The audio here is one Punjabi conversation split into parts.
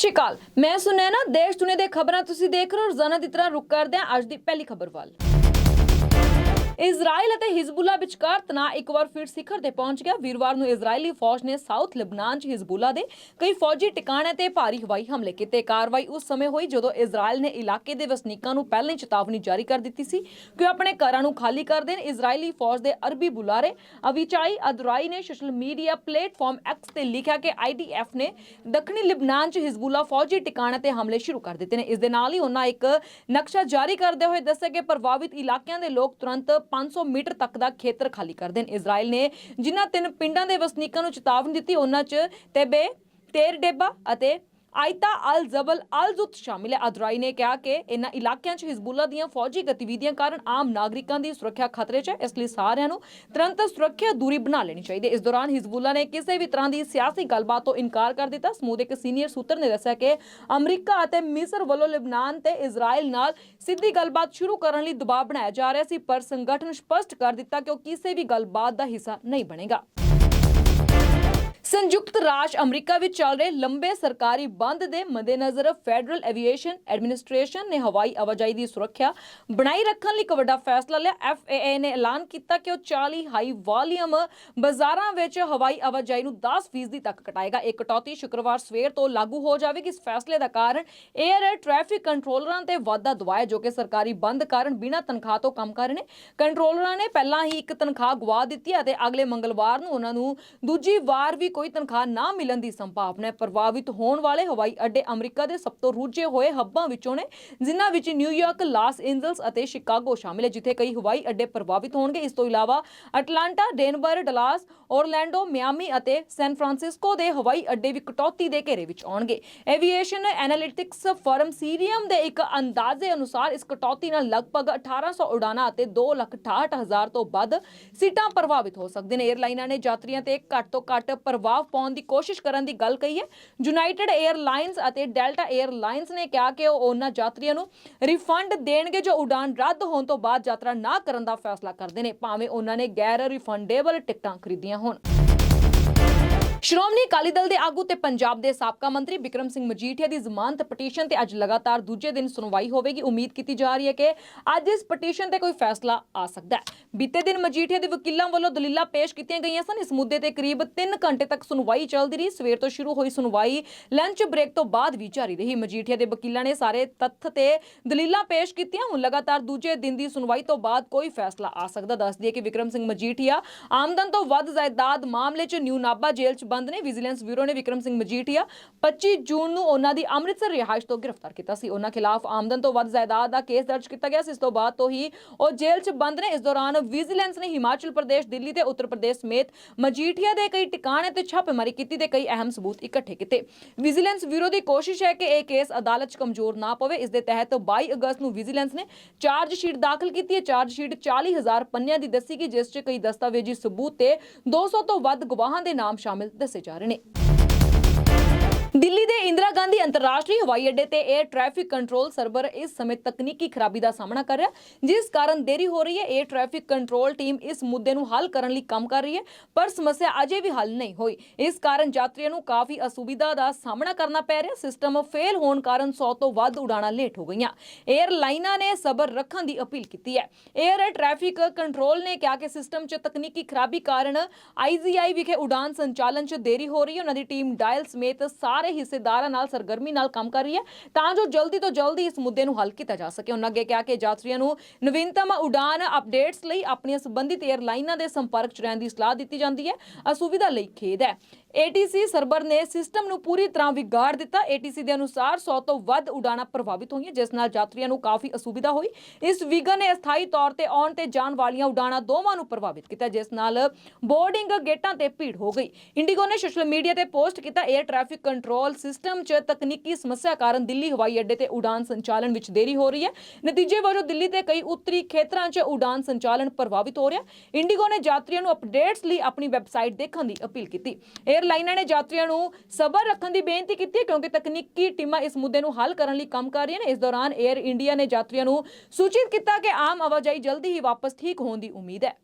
ਸਤਿ ਸ਼੍ਰੀ ਅਕਾਲ। ਮੈਂ ਸੁਨੈਨਾ ਦੇਸ਼ ਦੁਨੀਆ ਦੇ ਖਬਰਾਂ ਤੁਸੀਂ ਦੇਖ ਰਹੇ ਹੋ ਰੋਜ਼ਾਨਾ ਦੀ ਤਰ੍ਹਾਂ ਰੁਕ ਕਰਦੇ ਹਾਂ। ਅੱਜ ਦੀ ਪਹਿਲੀ ਖਬਰ ਵੱਲ। ਇਜ਼ਰਾਈਲ ਅਤੇ ਹਿਜ਼ਬੁੱਲਾ ਵਿਚਕਾਰ ਤਣਾਅ ਇੱਕ ਵਾਰ ਫਿਰ ਸਿਖਰ ਤੇ ਪਹੁੰਚ ਗਿਆ। ਵੀਰਵਾਰ ਨੂੰ ਇਜ਼ਰਾਈਲੀ ਫੌਜ ਨੇ ਸਾਊਥ ਲਿਬਨਾਨ 'ਚ ਹਿਜ਼ਬੁੱਲਾ ਦੇ ਕਈ ਫੌਜੀ ਟਿਕਾਣਿਆਂ ਤੇ ਭਾਰੀ ਹਵਾਈ ਹਮਲੇ ਕੀਤੇ। ਕਾਰਵਾਈ ਉਸ ਸਮੇਂ ਹੋਈ ਜਦੋਂ ਇਜ਼ਰਾਈਲ ਨੇ ਇਲਾਕੇ ਦੇ ਵਸਨੀਕਾਂ ਨੂੰ ਪਹਿਲਾਂ ਹੀ ਚੇਤਾਵਨੀ ਜਾਰੀ ਕਰ ਦਿੱਤੀ ਸੀ ਕਿ ਉਹ ਆਪਣੇ ਘਰਾਂ ਨੂੰ ਖਾਲੀ ਕਰ ਦੇਣ। ਇਜ਼ਰਾਈਲੀ ਫੌਜ ਦੇ ਅਰਬੀ ਬੁਲਾਰੇ ਅਵਿਚਾਈ ਅਦਰਾਈ ਨੇ ਸੋਸ਼ਲ ਮੀਡੀਆ ਪਲੇਟਫਾਰਮ ਐਕਸ ਤੇ ਲਿਖਿਆ ਕਿ ਆਈਡੀਐਫ ਨੇ ਦੱਖਣੀ ਲਿਬਨਾਨ 'ਚ ਹਿਜ਼ਬੁੱਲਾ ਫੌਜੀ ਟਿਕਾਣਿਆਂ ਤੇ ਹਮਲੇ ਸ਼ੁਰੂ ਕਰ ਦਿੱਤੇ ਨੇ। ਇਸ ਦੇ ਨਾਲ ਹੀ ਉਹਨਾਂ ਇੱਕ ਨਕਸ਼ਾ ਜਾਰੀ ਕਰਦੇ ਹੋਏ ਦੱਸਿਆ ਕਿ ਪ੍ਰਭਾਵਿਤ ਇਲਾਕਿਆਂ ਦੇ ਲੋਕ ਤੁਰੰਤ 500 ਮੀਟਰ ਤੱਕ ਦਾ ਖੇਤਰ ਖਾਲੀ ਕਰ ਦੇਣ। ਇਜ਼ਰਾਈਲ ਨੇ ਜਿਨ੍ਹਾਂ ਤਿੰਨ ਪਿੰਡਾਂ ਦੇ ਵਸਨੀਕਾਂ ਨੂੰ ਚੇਤਾਵਨੀ ਦਿੱਤੀ, ਉਹਨਾਂ 'ਚ ਤੇਬੇ, ਤੇਰ ਡੇਬਾ ਅਤੇ ਆਇਤਾ ਅਲ ਜ਼ਬਲ ਅਲ ਜ਼ੁਤ ਸ਼ਾਮਿਲ ਹੈ। ਅਦਰਾਈ ਨੇ ਕਿਹਾ ਕਿ ਇਨ੍ਹਾਂ ਇਲਾਕਿਆਂ 'ਚ ਹਿਜ਼ਬੁੱਲਾ ਦੀਆਂ ਫੌਜੀ ਗਤੀਵਿਧੀਆਂ ਕਾਰਨ ਆਮ ਨਾਗਰਿਕਾਂ ਦੀ ਸੁਰੱਖਿਆ ਖਤਰੇ 'ਚ ਹੈ। ਇਸ ਲਈ ਸਾਰਿਆਂ ਨੂੰ ਤੁਰੰਤ ਸੁਰੱਖਿਆ ਦੂਰੀ ਬਣਾ ਲੈਣੀ ਚਾਹੀਦੀ ਹੈ। ਇਸ ਦੌਰਾਨ ਹਿਜ਼ਬੁੱਲਾ ਨੇ ਕਿਸੇ ਵੀ ਤਰ੍ਹਾਂ ਦੀ ਸਿਆਸੀ ਗੱਲਬਾਤ ਤੋਂ ਇਨਕਾਰ ਕਰ ਦਿੱਤਾ। ਸਮੂਹ ਦੇ ਇੱਕ ਸੀਨੀਅਰ ਸੂਤਰ ਨੇ ਦੱਸਿਆ ਕਿ ਅਮਰੀਕਾ ਅਤੇ ਮਿਸਰ ਵੱਲੋਂ ਲਿਬਨਾਨ ਤੇ ਇਜ਼ਰਾਈਲ ਨਾਲ ਸਿੱਧੀ ਗੱਲਬਾਤ ਸ਼ੁਰੂ ਕਰਨ ਲਈ ਦਬਾਅ ਬਣਾਇਆ ਜਾ ਰਿਹਾ ਸੀ, ਪਰ ਸੰਗਠਨ ਸਪਸ਼ਟ ਕਰ ਦਿੱਤਾ ਕਿ ਉਹ ਕਿਸੇ ਵੀ ਗੱਲਬਾਤ ਦਾ ਹਿੱਸਾ ਨਹੀਂ ਬਣੇਗਾ। ਸੰਯੁਕਤ ਰਾਜ ਅਮਰੀਕਾ ਵਿੱਚ ਚੱਲ ਰਹੇ ਲੰਬੇ ਸਰਕਾਰੀ ਬੰਦ ਦੇ ਮੱਦੇਨਜ਼ਰ ਫੈਡਰਲ ਐਵੀਏਸ਼ਨ ਐਡਮਿਨਿਸਟ੍ਰੇਸ਼ਨ ਨੇ ਹਵਾਈ ਆਵਾਜਾਈ ਦੀ ਸੁਰੱਖਿਆ ਬਣਾਈ ਰੱਖਣ ਲਈ ਇੱਕ ਵੱਡਾ ਫੈਸਲਾ ਲਿਆ। FAA ਨੇ ਐਲਾਨ ਕੀਤਾ ਕਿ ਉਹ 40 ਹਾਈ ਵਾਲੀਅਮ ਬਾਜ਼ਾਰਾਂ ਵਿੱਚ ਹਵਾਈ ਆਵਾਜਾਈ ਨੂੰ 10% ਤੱਕ ਘਟਾਏਗਾ। ਇਹ ਕਟੌਤੀ ਸ਼ੁੱਕਰਵਾਰ ਸਵੇਰ ਤੋਂ ਲਾਗੂ ਹੋ ਜਾਵੇਗੀ। ਇਸ ਫੈਸਲੇ ਦਾ ਕਾਰਨ 에ਅਰ ਟ੍ਰੈਫਿਕ ਕੰਟਰੋਲਰਾਂ ਤੇ ਵਾਧਾ ਦਵਾਇਆ, ਜੋ ਕਿ ਸਰਕਾਰੀ ਬੰਦ ਕਾਰਨ ਬਿਨਾਂ ਤਨਖਾਹ ਤੋਂ ਕੰਮ ਕਰ ਰਹੇ ਨੇ। ਕੰਟਰੋਲਰਾਂ ਨੇ ਪਹਿਲਾਂ ਹੀ ਇੱਕ ਤਨਖਾਹ ਗਵਾ ਦਿੱਤੀ ਅਤੇ ਅਗਲੇ ਮੰਗਲਵਾਰ ਨੂੰ ਉਹਨਾਂ ਨੂੰ ਦੂਜੀ ਵਾਰ ਵੀ ਕੋਈ ਤਨਖਾਹ ਨਾ ਮਿਲਣ ਦੀ ਸੰਭਾਵਨਾ ਹੈ। ਪ੍ਰਭਾਵਿਤ ਹੋਣ ਵਾਲੇ ਹਵਾਈ ਅੱਡੇ ਅਮਰੀਕਾ ਦੇ ਸਭ ਤੋਂ ਰੁੱਝੇ ਹੋਏ ਹੱਬਾਂ ਵਿੱਚੋਂ ਨੇ, ਜਿਨ੍ਹਾਂ ਵਿੱਚ ਨਿਊਯਾਰਕ ਲਾਸ ਐਂਜਲਸ ਅਤੇ ਸ਼ਿਕਾਗੋ ਸ਼ਾਮਿਲ ਹੈ, ਜਿੱਥੇ ਕਈ ਹਵਾਈ ਅੱਡੇ ਪ੍ਰਭਾਵਿਤ ਹੋਣਗੇ। ਇਸ ਤੋਂ ਇਲਾਵਾ Atlanta, Denver, Dallas Orlando Miami ਅਤੇ ਸੈਨ ਫਰਾਂਸਿਸਕੋ ਦੇ ਹਵਾਈ ਅੱਡੇ ਵੀ ਕਟੌਤੀ ਦੇ ਘੇਰੇ ਵਿੱਚ ਆਉਣਗੇ। ਐਵੀਏਸ਼ਨ ਐਨਾਲਿਟਿਕਸ ਫਰਮ ਸੀਰੀਅਮ ਦੇ ਇੱਕ ਅੰਦਾਜ਼ੇ ਅਨੁਸਾਰ ਇਸ ਕਟੌਤੀ ਨਾਲ ਲਗਭਗ 1800 ਉਡਾਨਾਂ ਅਤੇ 268000 ਤੋਂ ਵੱਧ ਸੀਟਾਂ ਪ੍ਰਭਾਵਿਤ ਹੋ ਸਕਦੇ ਨੇ। ਏਅਰਲਾਈਨਾਂ ਨੇ ਯਾਤਰੀਆਂ ਤੇ ਘੱਟ ਤੋਂ ਘੱਟ ਪ੍ਰਭਾਵ ਪਾਉਣ ਦੀ ਕੋਸ਼ਿਸ਼ ਕਰਨ ਦੀ ਗੱਲ ਕਹੀ ਹੈ। ਯੂਨਾਈਟਿਡ 에ਅਰਲਾਈਨਸ ਅਤੇ ਡੈਲਟਾ 에ਅਰਲਾਈਨਸ ਨੇ ਕਿਹਾ ਕਿ ਉਹ ਉਹਨਾਂ ਯਾਤਰੀਆਂ ਨੂੰ ਰਿਫੰਡ ਦੇਣਗੇ ਜੋ ਉਡਾਨ ਰੱਦ ਹੋਣ ਤੋਂ ਬਾਅਦ ਯਾਤਰਾ ਨਾ ਕਰਨ ਦਾ ਫੈਸਲਾ ਕਰਦੇ ਨੇ। ਭਾਵੇਂ ਉਹਨਾਂ ਨੇ ਗੈਰ ਰਿਫੰਡੇਬਲ ਟਿਕਟਾਂ ਖਰੀਦੀਆਂ ਹੋਣ। ਸ਼੍ਰੋਮਣੀ ਅਕਾਲੀ ਦਲ ਦੇ ਆਗੂ ਤੇ ਪੰਜਾਬ ਦੇ ਸਾਬਕਾ ਮੰਤਰੀ ਵਿਕਰਮ ਸਿੰਘ ਮਜੀਠੀਆ ਦੀ ਜ਼ਮਾਨਤ ਪਟੀਸ਼ਨ ਤੇ ਅੱਜ ਲਗਾਤਾਰ ਦੂਜੇ ਦਿਨ ਸੁਣਵਾਈ ਹੋਵੇਗੀ। ਉਮੀਦ ਕੀਤੀ ਜਾ ਰਹੀ ਹੈ ਕਿ ਅੱਜ ਇਸ ਪਟੀਸ਼ਨ ਤੇ ਕੋਈ ਫੈਸਲਾ ਆ ਸਕਦਾ ਹੈ। ਬੀਤੇ ਦਿਨ ਮਜੀਠੀਆ ਦੇ ਵਕੀਲਾਂ ਵੱਲੋਂ ਦਲੀਲਾਂ ਪੇਸ਼ ਕੀਤੀਆਂ ਗਈਆਂ ਸਨ। ਇਸ ਮੁੱਦੇ ਤੇ ਕਰੀਬ 3 ਘੰਟੇ ਤੱਕ ਸੁਣਵਾਈ ਚੱਲਦੀ ਰਹੀ। ਸਵੇਰ ਤੋਂ ਸ਼ੁਰੂ ਹੋਈ ਸੁਣਵਾਈ, ਲੰਚ ਬ੍ਰੇਕ ਤੋਂ ਬਾਅਦ ਵੀ ਜਾਰੀ ਰਹੀ। ਮਜੀਠੀਆ ਦੇ ਵਕੀਲਾਂ ਨੇ ਸਾਰੇ ਤੱਥ ਤੇ ਦਲੀਲਾਂ ਪੇਸ਼ ਕੀਤੀਆਂ। ਹੁਣ ਲਗਾਤਾਰ ਦੂਜੇ ਦਿਨ ਦੀ ਸੁਣਵਾਈ ਤੋਂ ਬਾਅਦ ਕੋਈ ਫੈਸਲਾ ਆ ਸਕਦਾ। ਦੱਸ ਦਈਏ ਕਿ ਵਿਕਰਮ ਸਿੰਘ ਮਜੀਠੀਆ ਆਮਦਨ ਤੋਂ ਵੱਧ ਜਾਇਦਾਦ ਮਾਮਲੇ 'ਚ ਨਿਊ ਨਾਭਾ ਜੇਲ੍ਹ 'ਚ ਬੰਦ ਨੇ, ਵਿਜੀਲੈਂਸ ਬਿਊਰੋ ਨੇ ਵਿਕਰਮ ਸਿੰਘ ਮਜੀਠੀਆ 25 ਜੂਨ ਨੂੰ ਉਹਨਾਂ ਦੀ ਅੰਮ੍ਰਿਤਸਰ ਰਿਹਾਇਸ਼ ਤੋਂ ਗ੍ਰਿਫਤਾਰ ਕੀਤਾ ਸੀ। ਉਹਨਾਂ ਖਿਲਾਫ ਆਮਦਨ ਤੋਂ ਵੱਧ ਜਾਇਦਾਦ ਦਾ ਕੇਸ ਦਰਜ ਕੀਤਾ ਗਿਆ ਸੀ। ਇਸ ਤੋਂ ਬਾਅਦ ਤੋਂ ਹੀ ਉਹ ਜੇਲ੍ਹ 'ਚ ਬੰਦ ਨੇ। ਇਸ ਦੌਰਾਨ ਵਿਜੀਲੈਂਸ ਨੇ ਹਿਮਾਚਲ ਪ੍ਰਦੇਸ਼, ਦਿੱਲੀ ਤੇ ਉੱਤਰ ਪ੍ਰਦੇਸ਼ ਸਮੇਤ ਮਜੀਠੀਆ ਦੇ ਕਈ ਟਿਕਾਣੇ ਤੇ ਛਾਪੇਮਾਰੀ ਕੀਤੀ ਤੇ ਕਈ ਅਹਿਮ ਸਬੂਤ ਇਕੱਠੇ ਕੀਤੇ। ਵਿਜੀਲੈਂਸ ਬਿਊਰੋ ਦੀ ਕੋਸ਼ਿਸ਼ ਹੈ ਕਿ ਇਹ ਕੇਸ ਅਦਾਲਤ 'ਚ ਕਮਜ਼ੋਰ ਨਾ ਪਵੇ। ਇਸ ਦੇ ਤਹਿਤ 22 ਅਗਸਤ ਨੂੰ ਵਿਜੀਲੈਂਸ ਨੇ ਚਾਰਜ ਸ਼ੀਟ ਦਾਖਲ ਕੀਤੀ ਹੈ। ਚਾਰਜ ਸ਼ੀਟ 40000 ਪੰਨਿਆਂ ਦੀ ਦੱਸੀ ਗਈ, ਜਿਸ 'ਚ ਕਈ ਦਸਤਾਵੇਜ਼ੀ ਸਬੂਤ ਤੇ 200 ਤੋਂ ਵੱਧ ਗਵਾਹਾਂ ਦੇ ਨਾਮ ਸ਼ਾਮਿਲ ਦੱਸੇ ਜਾ ਰਹੇ ਨੇ। ਦਿੱਲੀ ਦੇ ਇੰਦਰਾ ਗਾਂਧੀ ਅੰਤਰਰਾਸ਼ਟਰੀ ਹਵਾਈ ਅੱਡੇ ਤੇ 에ਅਰ ਟ੍ਰੈਫਿਕ ਕੰਟਰੋਲ ਸਰਵਰ ਇਸ ਸਮੇਂ ਤਕਨੀਕੀ ਖਰਾਬੀ ਦਾ ਸਾਹਮਣਾ ਕਰ ਰਿਹਾ ਜਿਸ ਕਾਰਨ ਦੇਰੀ ਹੋ ਰਹੀ ਹੈ। 에ਅਰ ਟ੍ਰੈਫਿਕ ਕੰਟਰੋਲ ਟੀਮ ਇਸ ਮੁੱਦੇ ਨੂੰ ਹੱਲ ਕਰਨ ਲਈ ਕੰਮ ਕਰ ਰਹੀ ਹੈ, ਪਰ ਸਮੱਸਿਆ ਅਜੇ ਵੀ ਹੱਲ ਨਹੀਂ ਹੋਈ। ਇਸ ਕਾਰਨ ਯਾਤਰੀਆਂ ਨੂੰ ਕਾਫੀ ਅਸੁਵਿਧਾ ਦਾ ਸਾਹਮਣਾ ਕਰਨਾ ਪੈ ਰਿਹਾ। ਸਿਸਟਮ ਫੇਲ ਹੋਣ ਕਾਰਨ 100 ਤੋਂ ਵੱਧ ਉਡਾਣਾਂ ਲੇਟ ਹੋ ਗਈਆਂ। 에ਅਰਲਾਈਨਾਂ ਨੇ ਸਬਰ ਰੱਖਣ ਦੀ ਅਪੀਲ ਕੀਤੀ ਹੈ। 에ਅਰ ਟ੍ਰੈਫਿਕ ਕੰਟਰੋਲ ਨੇ ਕਿਹਾ ਕਿ ਸਿਸਟਮ 'ਚ ਤਕਨੀਕੀ ਖਰਾਬੀ ਕਾਰਨ ਆਈਜ਼ੀਆਈ ਵਿਖੇ ਉਡਾਨ ਸੰਚਾਲਨ 'ਚ ਦੇਰੀ ਹੋ ਰਹੀ ਹੈ। ਉਹਨਾਂ ਦੀ ਟੀਮ ਡਾਇਲ ਸਮੇਤ ਸਾਰ ਸਾਰੇ ਹਿੱਸੇਦਾਰਾਂ ਨਾਲ, ਸਰਗਰਮੀ ਨਾਲ ਕੰਮ ਕਰ ਰਹੀ ਹੈ, ਤਾਂ ਜੋ ਜਲਦੀ ਤੋਂ ਜਲਦੀ ਇਸ ਮੁੱਦੇ ਨੂੰ ਹੱਲ ਕੀਤਾ ਜਾ ਸਕੇ। ਉਹਨਾਂ ਅੱਗੇ ਕਿਹਾ ਕਿ ਯਾਤਰੀਆਂ ਨੂੰ ਨਵੀਨਤਮ ਉਡਾਨ ਅਪਡੇਟਸ ਲਈ ਆਪਣੀਆਂ ਸੰਬੰਧਿਤ 에ਅਰਲਾਈਨਾਂ ਦੇ ਸੰਪਰਕ 'ਚ ਰਹਿਣ ਦੀ ਸਲਾਹ ਦਿੱਤੀ ਜਾਂਦੀ ਹੈ। ਅਸੁਵਿਧਾ ਲਈ ਖੇਦ ਹੈ। ATC ਸਰਵਰ ਨੇ ਸਿਸਟਮ ਨੂੰ ਪੂਰੀ ਤਰ੍ਹਾਂ ਵਿਗਾੜ ਦਿੱਤਾ। ATC ਦੇ ਅਨੁਸਾਰ 100 ਤੋਂ ਵੱਧ ਉਡਾਣਾਂ ਪ੍ਰਭਾਵਿਤ ਹੋਈਆਂ, ਜਿਸ ਨਾਲ ਯਾਤਰੀਆਂ ਨੂੰ ਕਾਫੀ ਅਸੁਵਿਧਾ ਹੋਈ। ਇਸ ਵਿਘਨ ਨੇ ਅਸਥਾਈ ਤੌਰ ਤੇ ਆਉਣ ਤੇ ਜਾਣ ਵਾਲੀਆਂ ਉਡਾਣਾਂ ਦੋਵਾਂ ਨੂੰ ਪ੍ਰਭਾਵਿਤ ਕੀਤਾ, ਜਿਸ ਨਾਲ ਬੋਰਡਿੰਗ ਗੇਟਾਂ ਤੇ ਭੀੜ ਹੋ ਗਈ। ਇੰਡੀਗੋ ਨੇ ਸੋਸ਼ਲ ਮੀਡੀਆ ਤੇ ਪੋਸਟ ਕੀਤਾ 에ਅਰ ਟ੍ਰੈਫਿਕ ਕੰਟਰੋਲ ਸਿਸਟਮ 'ਚ ਤਕਨੀਕੀ ਸਮੱਸਿਆ ਕਾਰਨ ਦਿੱਲੀ ਹਵਾਈ ਅੱਡੇ ਤੇ ਉਡਾਨ ਸੰਚਾਲਨ ਵਿੱਚ ਦੇਰੀ ਹੋ ਰਹੀ ਹੈ। ਨਤੀਜੇ ਵਜੋਂ ਦਿੱਲੀ ਦੇ ਕਈ ਉੱਤਰੀ ਖੇਤਰਾਂ 'ਚ ਉਡਾਨ ਸੰਚਾਲਨ ਪ੍ਰਭਾਵਿਤ ਹੋ ਰਿਹਾ ਇੰਡੀਗੋ ਨੇ ਯਾਤਰੀਆਂ ਨੂੰ ਅਪਡੇਟਸ ਲਈ ਆਪਣੀ ਵੈਬਸਾਈਟ ਦੇਖਣ ਦੀ ਅਪੀਲ ਕੀਤੀ। 에ਅਰਲਾਈਨਾਂ ਨੇ ਯਾਤਰੀਆਂ ਨੂੰ ਸਬਰ ਰੱਖਣ ਦੀ ਬੇਨਤੀ ਕੀਤੀ ਹੈ ਕਿਉਂਕਿ ਤਕਨੀਕੀ ਟੀਮਾਂ ਇਸ ਮੁੱਦੇ ਨੂੰ ਹੱਲ ਕਰਨ ਲਈ ਕੰਮ ਕਰ ਰਹੀਆਂ ਨੇ। ਇਸ ਦੌਰਾਨ ਏਅਰ ਇੰਡੀਆ ਨੇ ਯਾਤਰੀਆਂ ਨੂੰ ਸੂਚਿਤ ਕੀਤਾ ਕਿ ਆਮ ਆਵਾਜਾਈ ਜਲਦੀ ਹੀ ਵਾਪਸ ਠੀਕ ਹੋਣ ਦੀ ਉਮੀਦ ਹੈ।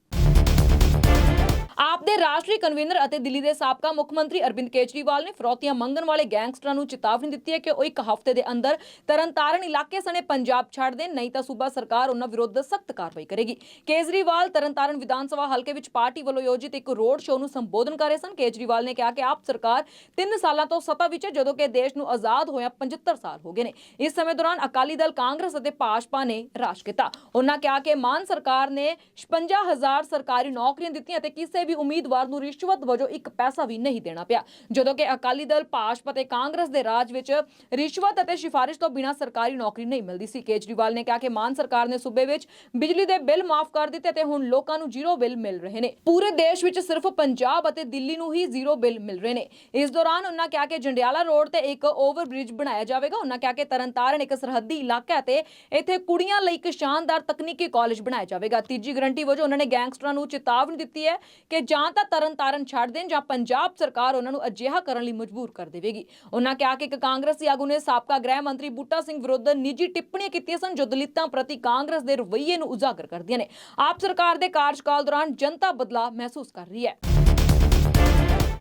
ਆਪ ਦੇ ਰਾਸ਼ਟਰੀ ਕਨਵੀਨਰ ਅਤੇ ਦਿੱਲੀ ਦੇ ਸਾਬਕਾ ਮੁੱਖ ਮੰਤਰੀ ਅਰਵਿੰਦ ਕੇਜਰੀਵਾਲ ਨੇ ਫਰੋਤੀਆਂ ਮੰਗਣ ਵਾਲੇ ਗੈਂਗਸਟਰਾਂ ਨੂੰ ਚੇਤਾਵਨੀ ਦਿੱਤੀ ਹੈ ਕਿ ਉਹ ਇੱਕ ਹਫ਼ਤੇ ਦੇ ਅੰਦਰ ਤਰਨਤਾਰਨ ਇਲਾਕੇ ਸਣੇ ਪੰਜਾਬ ਛੱਡ ਦੇਣ, ਨਹੀਂ ਤਾਂ ਸੂਬਾ ਸਰਕਾਰ ਉਹਨਾਂ ਵਿਰੁੱਧ ਸਖਤ ਕਾਰਵਾਈ ਕਰੇਗੀ। ਕੇਜਰੀਵਾਲ ਤਰਨਤਾਰਨ ਵਿਧਾਨ ਸਭਾ ਹਲਕੇ ਵਿੱਚ ਪਾਰਟੀ ਵੱਲੋਂ ਆਯੋਜਿਤ ਇੱਕ ਰੋਡ ਸ਼ੋਅ ਨੂੰ ਸੰਬੋਧਨ ਕਰ ਰਹੇ ਸਨ। ਕੇਜਰੀਵਾਲ ਨੇ ਕਿਹਾ ਕਿ ਆਪ ਸਰਕਾਰ 3 ਸਾਲਾਂ ਤੋਂ ਸੱਤਾ ਵਿੱਚ ਹੈ, ਜਦੋਂ ਕਿ ਦੇਸ਼ ਨੂੰ ਆਜ਼ਾਦ ਹੋਇਆ 75 ਸਾਲ ਹੋ ਗਏ ਨੇ। ਇਸ ਸਮੇਂ ਦੌਰਾਨ ਅਕਾਲੀ ਦਲ, ਕਾਂਗਰਸ ਅਤੇ ਭਾਜਪਾ ਨੇ ਰਾਜ ਕੀਤਾ। ਉਹਨਾਂ ਕਿਹਾ ਕਿ ਮਾਨ ਸਰਕਾਰ ਨੇ 56000 ਸਰਕਾਰੀ ਨੌਕਰੀਆਂ ਦਿੱਤੀਆਂ ਅਤੇ ਕਿਸੇ ਵੀ ਉਮੀਦਵਾਰ ਨੂੰ ਰਿਸ਼ਵਤ ਵਜੋਂ ਇੱਕ ਪੈਸਾ ਵੀ ਨਹੀਂ ਦੇਣਾ ਪਿਆ। ਜਦੋਂ ਕਿ ਅਕਾਲੀ ਦਲ, ਭਾਜਪਾ ਤੇ ਕਾਂਗਰਸ ਦੇ ਰਾਜ ਵਿੱਚ ਰਿਸ਼ਵਤ ਅਤੇ ਸਿਫਾਰਿਸ਼ ਤੋਂ ਬਿਨਾਂ ਸਰਕਾਰੀ ਨੌਕਰੀ ਨਹੀਂ ਮਿਲਦੀ ਸੀ। ਕੇਜਰੀਵਾਲ ਨੇ ਕਿਹਾ ਕਿ ਮਾਨ ਸਰਕਾਰ ਨੇ ਸੂਬੇ ਵਿੱਚ ਬਿਜਲੀ ਦੇ ਬਿੱਲ ਮਾਫ ਕਰ ਦਿੱਤੇ ਤੇ ਹੁਣ ਲੋਕਾਂ ਨੂੰ ਜ਼ੀਰੋ ਬਿੱਲ ਮਿਲ ਰਹੇ ਨੇ। ਪੂਰੇ ਦੇਸ਼ ਵਿੱਚ ਸਿਰਫ ਪੰਜਾਬ ਅਤੇ ਦਿੱਲੀ ਨੂੰ ਹੀ ਜ਼ੀਰੋ ਬਿੱਲ ਮਿਲ ਰਹੇ ਨੇ। ਇਸ ਦੌਰਾਨ ਉਹਨਾਂ ਕਿਹਾ ਕਿ ਜੰਡਿਆਲਾ ਰੋਡ ਤੇ ਇੱਕ ਓਵਰਬ੍ਰਿਜ ਬਣਾਇਆ ਜਾਵੇਗਾ। ਉਹਨਾਂ ਕਿਹਾ ਕਿ ਤਰਨਤਾਰਨ ਇੱਕ ਸਰਹੱਦੀ ਇਲਾਕਾ ਤੇ ਇੱਥੇ ਕੁੜੀਆਂ ਲਈ ਇੱਕ ਸ਼ਾਨਦਾਰ ਤਕਨੀਕੀ ਕਾਲਜ ਬਣਾਇਆ ਜਾਵੇਗਾ। ਤੀਜੀ ਗਰੰਟੀ ਵਜੋਂ ਉਹਨਾਂ ਨੇ ਗੈਂਗਸਟਰਾਂ ਨੂੰ ਚੇਤਾਵਨੀ ਦਿੱਤੀ ਹੈ ਕਿ ਜਾਂ ਤਾਂ ਤਰਨਤਾਰਨ ਛੱਡ ਦੇਣ ਜਾਂ ਪੰਜਾਬ ਸਰਕਾਰ ਉਹਨਾਂ ਨੂੰ ਅਜਿਹਾ ਕਰਨ ਲਈ ਮਜਬੂਰ ਕਰ ਦੇਵੇਗੀ। ਉਹਨਾਂ ਕਿਹਾ ਕਿ ਇੱਕ ਕਾਂਗਰਸੀ ਆਗੂ ਨੇ ਸਾਬਕਾ ਗ੍ਰਹਿ ਮੰਤਰੀ ਬੂਟਾ ਸਿੰਘ ਵਿਰੁੱਧ ਨਿੱਜੀ ਟਿੱਪਣੀਆਂ ਕੀਤੀਆਂ ਸਨ, ਜੋ ਦਲਿਤਾਂ ਪ੍ਰਤੀ ਕਾਂਗਰਸ ਦੇ ਰਵੱਈਏ ਨੂੰ ਉਜਾਗਰ ਕਰਦੀਆਂ ਨੇ। ਆਪ ਸਰਕਾਰ ਦੇ ਕਾਰਜਕਾਲ ਦੌਰਾਨ ਜਨਤਾ ਬਦਲਾਅ ਮਹਿਸੂਸ ਕਰ ਰਹੀ ਹੈ।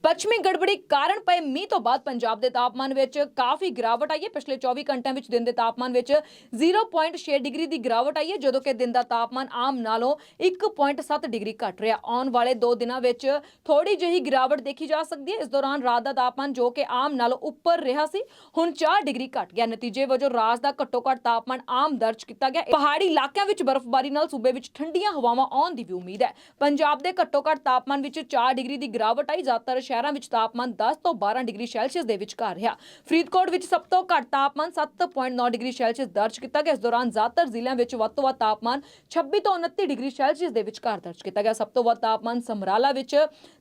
ਪੱਛਮੀ ਗੜਬੜੀ ਕਾਰਨ ਪਏ ਮੀਂਹ ਤੋਂ ਬਾਅਦ ਪੰਜਾਬ ਦੇ ਤਾਪਮਾਨ ਵਿੱਚ ਕਾਫੀ ਗਿਰਾਵਟ ਆਈ ਹੈ। ਪਿਛਲੇ 24 ਘੰਟਿਆਂ ਵਿੱਚ ਦਿਨ ਦੇ ਤਾਪਮਾਨ ਵਿੱਚ 0.6 ਡਿਗਰੀ ਦੀ ਗਿਰਾਵਟ ਆਈ ਹੈ, ਜਦੋਂ ਕਿ ਦਿਨ ਦਾ ਤਾਪਮਾਨ ਆਮ ਨਾਲੋਂ 1.7 ਡਿਗਰੀ ਘਟ ਰਿਹਾ। ਆਉਣ ਵਾਲੇ 2 ਦਿਨਾਂ ਵਿੱਚ ਥੋੜੀ ਜਿਹੀ ਗਿਰਾਵਟ ਦੇਖੀ ਜਾ ਸਕਦੀ ਹੈ। ਇਸ ਦੌਰਾਨ ਰਾਤ ਦਾ ਤਾਪਮਾਨ ਜੋ ਕਿ ਆਮ ਨਾਲੋਂ ਉੱਪਰ ਰਿਹਾ ਸੀ, ਹੁਣ 4 ਡਿਗਰੀ ਘਟ ਗਿਆ। ਨਤੀਜੇ ਵਜੋਂ ਰਾਤ ਦਾ ਘੱਟੋ ਘੱਟ ਤਾਪਮਾਨ ਆਮ ਦਰਜ ਕੀਤਾ ਗਿਆ। ਪਹਾੜੀ ਇਲਾਕਿਆਂ ਵਿੱਚ ਬਰਫ਼ਬਾਰੀ ਨਾਲ ਸੂਬੇ ਵਿੱਚ ਠੰਡੀਆਂ ਹਵਾਵਾਂ ਆਉਣ ਦੀ ਵੀ ਉਮੀਦ ਹੈ। ਪੰਜਾਬ ਦੇ ਘੱਟੋ ਘੱਟ ਤਾਪਮਾਨ ਵਿੱਚ 4 ਡਿਗਰੀ ਦੀ ਗਿਰਾਵਟ ਆਈ। ਜ਼ਿਆਦਾਤਰ ਸ਼ਹਿਰਾਂ ਵਿੱਚ ਤਾਪਮਾਨ 10 ਤੋਂ 12 ਡਿਗਰੀ ਸੈਲਸੀਅਸ ਦੇ ਵਿਚਕਾਰ ਰਿਹਾ। ਫਰੀਦਕੋਟ ਵਿੱਚ ਸਭ ਤੋਂ ਘੱਟ ਤਾਪਮਾਨ 7.9 ਡਿਗਰੀ ਸੈਲਸੀਅਸ ਦਰਜ ਕੀਤਾ ਗਿਆ। ਇਸ ਦੌਰਾਨ ਜ਼ਿਆਦਾਤਰ ਜ਼ਿਲ੍ਹਿਆਂ ਵਿੱਚ ਵੱਧ ਤੋਂ ਵੱਧ ਤਾਪਮਾਨ 26 ਤੋਂ 29 ਡਿਗਰੀ ਸੈਲਸੀਅਸ ਦੇ ਵਿਚਕਾਰ ਦਰਜ ਕੀਤਾ ਗਿਆ। ਸਭ ਤੋਂ ਵੱਧ ਤਾਪਮਾਨ ਸਮਰਾਲਾ ਵਿੱਚ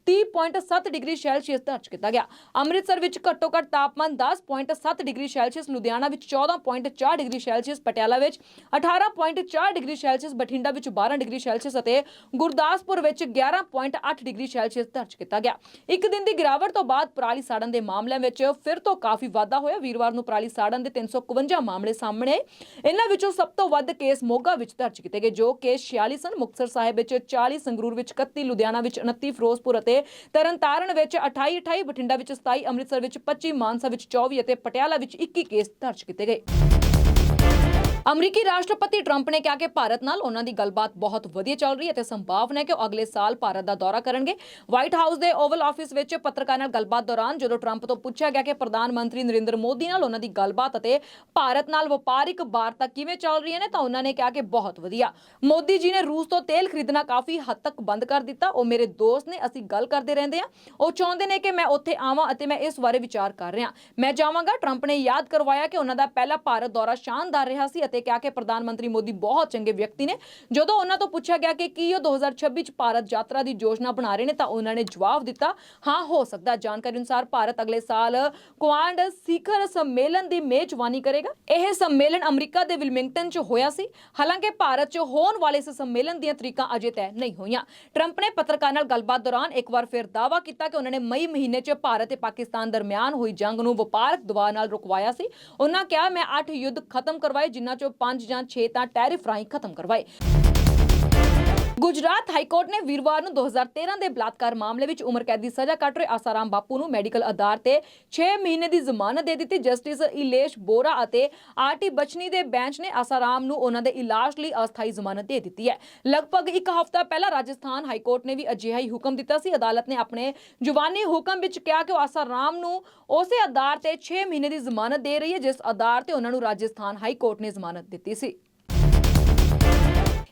30.7 ਡਿਗਰੀ ਸੈਲਸੀਅਸ ਦਰਜ ਕੀਤਾ ਗਿਆ। ਅੰਮ੍ਰਿਤਸਰ ਵਿੱਚ ਘੱਟੋ ਘੱਟ ਤਾਪਮਾਨ 10.7 ਡਿਗਰੀ ਸੈਲਸੀਅਸ, ਲੁਧਿਆਣਾ ਵਿੱਚ 14.4 ਡਿਗਰੀ ਸੈਲਸੀਅਸ, ਪਟਿਆਲਾ ਵਿੱਚ 18.4 ਡਿਗਰੀ ਸੈਲਸੀਅਸ, ਬਠਿੰਡਾ ਵਿੱਚ 12 ਡਿਗਰੀ ਸੈਲਸੀਅਸ ਅਤੇ ਗੁਰਦਾਸਪੁਰ ਵਿੱਚ 11.8 ਡਿਗਰੀ ਸੈਲਸੀਅਸ ਦਰਜ ਕੀਤਾ ਗਿਆ। ਇੱਕ ਦਿਨ ਦੀ ਗਿਰਾਵਟ ਤੋਂ ਬਾਅਦ ਪਰਾਲੀ ਸਾੜਨ ਦੇ ਮਾਮਲਿਆਂ ਵਿੱਚ ਫਿਰ ਤੋਂ ਕਾਫੀ ਵਾਧਾ ਹੋਇਆ। ਵੀਰਵਾਰ ਨੂੰ ਪਰਾਲੀ ਸਾੜਨ ਦੇ 351 ਮਾਮਲੇ ਸਾਹਮਣੇ। ਆਏ ਇਹਨਾਂ ਵਿੱਚੋਂ ਸਭ ਤੋਂ ਵੱਧ ਕੇਸ ਮੋਗਾ ਵਿੱਚ ਦਰਜ ਕੀਤੇ ਗਏ, ਜੋ ਕੇਸ 46 ਸਨ। ਮੁਕਤਸਰ ਸਾਹਿਬ ਵਿੱਚ 40 ਸੰਗਰੂਰ ਵਿੱਚ 31 ਲੁਧਿਆਣਾ ਵਿੱਚ 29 ਫਿਰੋਜ਼ਪੁਰ ਅਤੇ ਤਰਨਤਾਰਨ ਵਿੱਚ 28 28 ਬਠਿੰਡਾ ਵਿੱਚ 27 ਅੰਮ੍ਰਿਤਸਰ ਵਿੱਚ 25 ਮਾਨਸਾ ਵਿੱਚ 24 ਅਤੇ ਪਟਿਆਲਾ ਵਿੱਚ 21 ਕੇਸ ਦਰਜ ਕੀਤੇ ਗਏ। ਅਮਰੀਕੀ ਰਾਸ਼ਟਰਪਤੀ ਟਰੰਪ ਨੇ ਕਿਹਾ ਕਿ ਭਾਰਤ ਨਾਲ ਉਹਨਾਂ ਦੀ ਗੱਲਬਾਤ ਬਹੁਤ ਵਧੀਆ ਚੱਲ ਰਹੀ ਹੈ ਤੇ ਸੰਭਾਵਨਾ ਹੈ ਕਿ ਉਹ ਅਗਲੇ ਸਾਲ ਭਾਰਤ ਦਾ ਦੌਰਾ ਕਰਨਗੇ। ਵਾਈਟ ਹਾਊਸ ਦੇ ਓਵਲ ਆਫਿਸ ਵਿੱਚ ਪੱਤਰਕਾਰਾਂ ਨਾਲ ਗੱਲਬਾਤ ਦੌਰਾਨ ਜਦੋਂ ਟਰੰਪ ਤੋਂ ਪੁੱਛਿਆ ਗਿਆ ਕਿ ਪ੍ਰਧਾਨ ਮੰਤਰੀ ਨਰਿੰਦਰ ਮੋਦੀ ਨਾਲ ਉਹਨਾਂ ਦੀ ਗੱਲਬਾਤ ਅਤੇ ਭਾਰਤ ਨਾਲ ਵਪਾਰਿਕ ਵਾਰਤਾ ਕਿਵੇਂ ਚੱਲ ਰਹੀਆਂ ਨੇ ਤਾਂ ਉਹਨਾਂ ਨੇ ਕਿਹਾ ਕਿ ਬਹੁਤ ਵਧੀਆ। ਮੋਦੀ ਜੀ ਨੇ ਰੂਸ ਤੋਂ ਤੇਲ ਖਰੀਦਣਾ ਕਾਫੀ ਹੱਦ ਤੱਕ ਬੰਦ ਕਰ ਦਿੱਤਾ। ਉਹ ਮੇਰੇ ਦੋਸਤ ਨੇ, ਅਸੀਂ ਗੱਲ ਕਰਦੇ ਰਹਿੰਦੇ ਆ ਉਹ ਚਾਹੁੰਦੇ ਨੇ ਕਿ ਮੈਂ ਉੱਥੇ ਆਵਾਂ ਅਤੇ ਮੈਂ ਇਸ ਬਾਰੇ ਵਿਚਾਰ ਕਰ ਰਿਹਾ। ਮੈਂ ਜਾਵਾਂਗਾ। ਟਰੰਪ ਨੇ ਯਾਦ ਕਰਵਾਇਆ ਕਿ ਉਹਨਾਂ ਦਾ ਪਹਿਲਾ ਭਾਰਤ ਦੌਰਾ ਸ਼ਾਨਦਾਰ ਰਿਹਾ ਸੀ ਅਤੇ ਕਿਹਾ ਕਿ ਪ੍ਰਧਾਨ ਮੰਤਰੀ ਮੋਦੀ ਬਹੁਤ ਚੰਗੇ ਵਿਅਕਤੀ ਨੇ। ਜਦੋਂ ਉਹਨਾਂ ਤੋਂ ਪੁੱਛਿਆ ਗਿਆ ਕਿ ਕੀ ਉਹ 2026 ਚ ਭਾਰਤ ਯਾਤਰਾ ਦੀ ਯੋਜਨਾ ਬਣਾ ਰਹੇ ਨੇ ਤਾਂ ਉਹਨਾਂ ਨੇ ਜਵਾਬ ਦਿੱਤਾ, ਹਾਂ, ਹੋ ਸਕਦਾ ਜਾਣਕਾਰੀ ਅਨੁਸਾਰ ਭਾਰਤ ਅਗਲੇ ਸਾਲ ਕੁਆਡ ਸਿਖਰ ਸੰਮੇਲਨ ਦੀ ਮੇਜ਼ਬਾਨੀ ਕਰੇਗਾ। ਇਹ ਸੰਮੇਲਨ ਅਮਰੀਕਾ ਦੇ ਵਿਲਮਿੰਗਟਨ ਚ ਹੋਇਆ ਸੀ। ਹਾਲਾਂਕਿ ਭਾਰਤ ਚ ਹੋਣ ਵਾਲੇ ਇਸ ਸੰਮੇਲਨ ਦੀਆਂ ਤਰੀਕਾਂ ਅਜੇ ਤੈਅ ਨਹੀਂ ਹੋਈਆਂ। ਟਰੰਪ ਨੇ ਪੱਤਰਕਾਰ ਨਾਲ ਗੱਲਬਾਤ ਦੌਰਾਨ ਇੱਕ ਵਾਰ ਫਿਰ ਦਾਅਵਾ ਕੀਤਾ ਕਿ ਉਹਨਾਂ ਨੇ ਮਈ ਮਹੀਨੇ 'ਚ ਭਾਰਤ ਤੇ ਪਾਕਿਸਤਾਨ ਦਰਮਿਆਨ ਹੋਈ ਜੰਗ ਨੂੰ ਵਪਾਰਕ ਦਬਾਅ ਨਾਲ ਰੁਕਵਾਇਆ ਸੀ। ਉਹਨਾਂ ਕਿਹਾ, ਮੈਂ 8 ਯੁੱਧ ਖਤਮ ਕਰਵਾਏ, ਜਿਨ੍ਹਾਂ ਚ 5 ਜਾਂ 6 ਤਾਂ ਟੈਰਿਫ ਰਾਹੀਂ ਖਤਮ ਕਰਵਾਏ। ਗੁਜਰਾਤ ਹਾਈ ਨੇ ਵੀਰਵਾਰ ਨੂੰ 2013 ਦੇ ਬਲਾਤਕਾਰ ਮਾਮਲੇ ਵਿੱਚ ਉਮਰ ਕੈਦ ਦੀ ਸਜ਼ਾ ਕੱਟ ਰਹੇ ਆਸਾਰਾਮ ਬਾਪੂ ਨੂੰ ਮੈਡੀਕਲ ਆਧਾਰ ਤੇ 6 ਮਹੀਨੇ ਦੀ ਜ਼ਮਾਨਤ ਦੇ ਦਿੱਤੀ। ਜਸਟਿਸ ਇਲੇਸ਼ ਬੋਰਾ ਅਤੇ ਆਰਟੀ ਬਚਨੀ ਦੇ ਬੈਂਚ ਨੇ ਆਸਾਰਾਮ ਨੂੰ ਉਹਨਾਂ ਦੇ ਇਲਾਜ ਲਈ ਅਸਥਾਈ ਜ਼ਮਾਨਤ ਦੇ ਦਿੱਤੀ ਹੈ। ਲਗਭਗ ਇੱਕ ਹਫ਼ਤਾ ਪਹਿਲਾਂ ਰਾਜਸਥਾਨ ਹਾਈ ਕੋਰਟ ਨੇ ਵੀ ਅਜਿਹਾ ਹੀ ਹੁਕਮ ਦਿੱਤਾ ਸੀ। ਅਦਾਲਤ ਨੇ ਆਪਣੇ ਜਵਾਨੀ ਹੁਕਮ ਵਿੱਚ ਕਿਹਾ ਕਿ ਉਹ ਆਸਾਰਾਮ ਨੂੰ ਉਸੇ ਆਧਾਰ ਤੇ 6 ਮਹੀਨੇ ਦੀ ਜ਼ਮਾਨਤ ਦੇ ਰਹੀ ਹੈ, ਜਿਸ ਆਧਾਰ ਤੇ ਉਹਨਾਂ ਨੂੰ ਰਾਜਸਥਾਨ ਹਾਈ ਕੋਰਟ ਨੇ ਜ਼ਮਾਨਤ ਦਿੱਤੀ ਸੀ।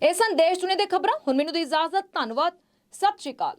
ਇਹ ਸੰਦੇਸ਼ ਚੁਣੇ ਦੇ ਖਬਰਾਂ। ਹੁਣ ਮੈਨੂੰ ਦੀ ਇਜਾਜ਼ਤ। ਧੰਨਵਾਦ। ਸਤਿ ਸ਼੍ਰੀ ਅਕਾਲ।